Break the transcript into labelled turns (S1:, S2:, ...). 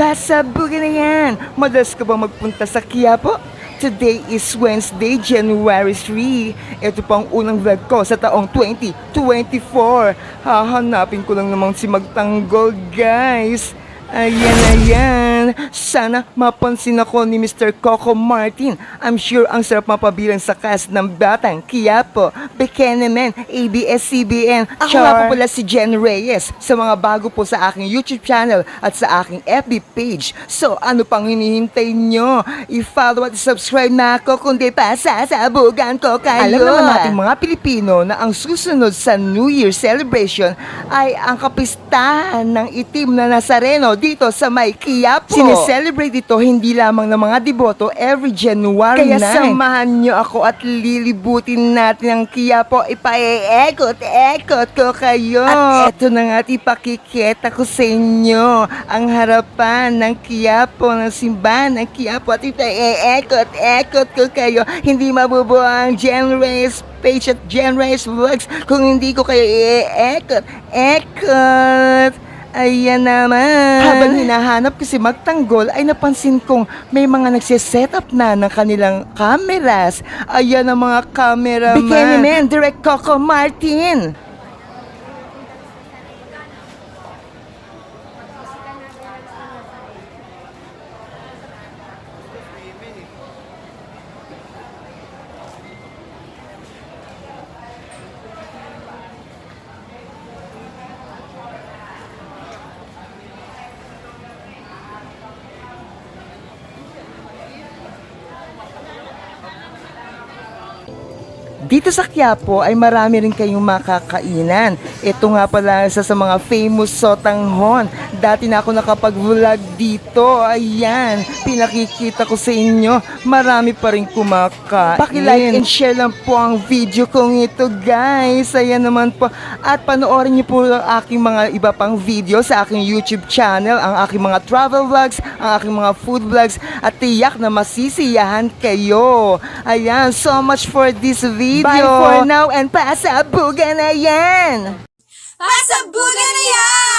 S1: Pasabugan na yan! Madalas ka ba magpunta sa Quiapo? Today is Wednesday, January 3. Ito pang unang vlog ko sa taong 2024. Hahanapin ko lang namang si Magtanggol, guys. Ayan, ayan. Sana mapansin ako ni Mr. Coco Martin. I'm sure ang sarap mapabilang sa cast ng Batang Quiapo, Bekenemen, ABS-CBN. Ako nga po pala si Jen Reyes sa mga bago po sa aking YouTube channel at sa aking FB page. So, ano pang hinihintay nyo? I-follow at subscribe na ako kundi pa sasabugan ko kayo. Alam naman natin mga Pilipino na ang susunod sa New Year celebration ay ang kapistahan ng itim na Nazareno dito sa May Quiapo. Sineselebrate ito hindi lamang ng mga deboto every January
S2: Kaya
S1: 9. samahan nyo ako at lilibutin natin ang Quiapo. Ipaeekot-ekot ko kayo. At eto na nga at ipakikita ko sa inyo ang harapan ng Quiapo, ng simbahan ng Quiapo at ipaeekot-ekot ko kayo. Hindi mabubuo ang Gen Reyes page at Gen Reyes Vlogs kung hindi ko kayo i-ekot-ekot. Ayan naman. Habang hinahanap ko si Magtanggol ay napansin kong may mga nagsiset up na ng kanilang cameras. Ayan ang mga camera Bikini Man, Direct Coco Martin. Dito sa Quiapo ay marami rin kayong makakainan. Ito nga pala isa sa mga famous sotanghon. Dati na ako nakapag-vlog dito. Ayan, pinakikita ko sa inyo. Marami pa rin kumakain. Pakilike and share lang po ang video kong ito guys. Ayan naman po. At panoorin niyo po ang aking mga iba pang video sa aking YouTube channel. Ang aking mga travel vlogs, ang aking mga food vlogs. At tiyak na masisiyahan kayo. Ayan, so much for this video. Bye for now and pasabugan na yan!
S2: Pasabugan na yan!